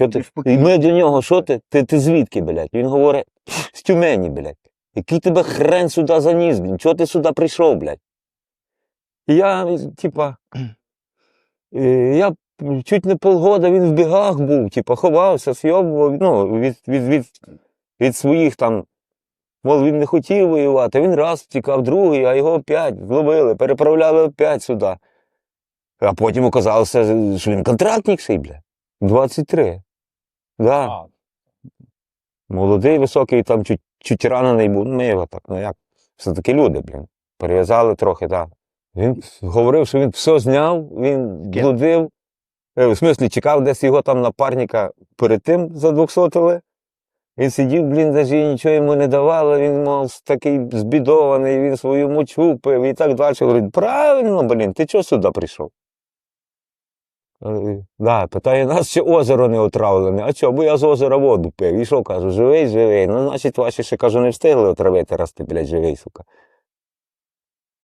Що ти? І ми до нього, що ти? Ти, ти звідки, блядь? Він говорить, з Тюмені, блядь. Який тебе хрен сюди заніс, блін? Чого ти сюди прийшов, блядь? І я, типа, е, я чуть не полгода він в бігах був, типа, ховався, зйобував, ну, від, від, від, від своїх там. Мол, він не хотів воювати, він раз втікав, другий, а його опять зловили, переправляли опять сюди. А потім оказалося, що він контрактник сей, бля. 23. Да. А, Молодий, високий, там чуть, чуть ранений був. Ну, ми його так, ну як. Все-таки люди, блін. Перев'язали трохи, так. Він говорив, що він все зняв, він блудив. Е, В смислі, чекав десь його там напарника перед тим за 200 Він сидів, блін, навіть нічого йому не давали, він, мов, такий збідований, він свою мочу пив і так далі. Говорить, правильно, блін, ти чого сюди прийшов? Е, Да, питає нас, чи озеро не отравлене. А чого? Бо я з озера воду пив. І що кажу, живий, живий. Ну, значить, ваші ще кажу, не встигли отравити, раз ти, блядь, живий, сука.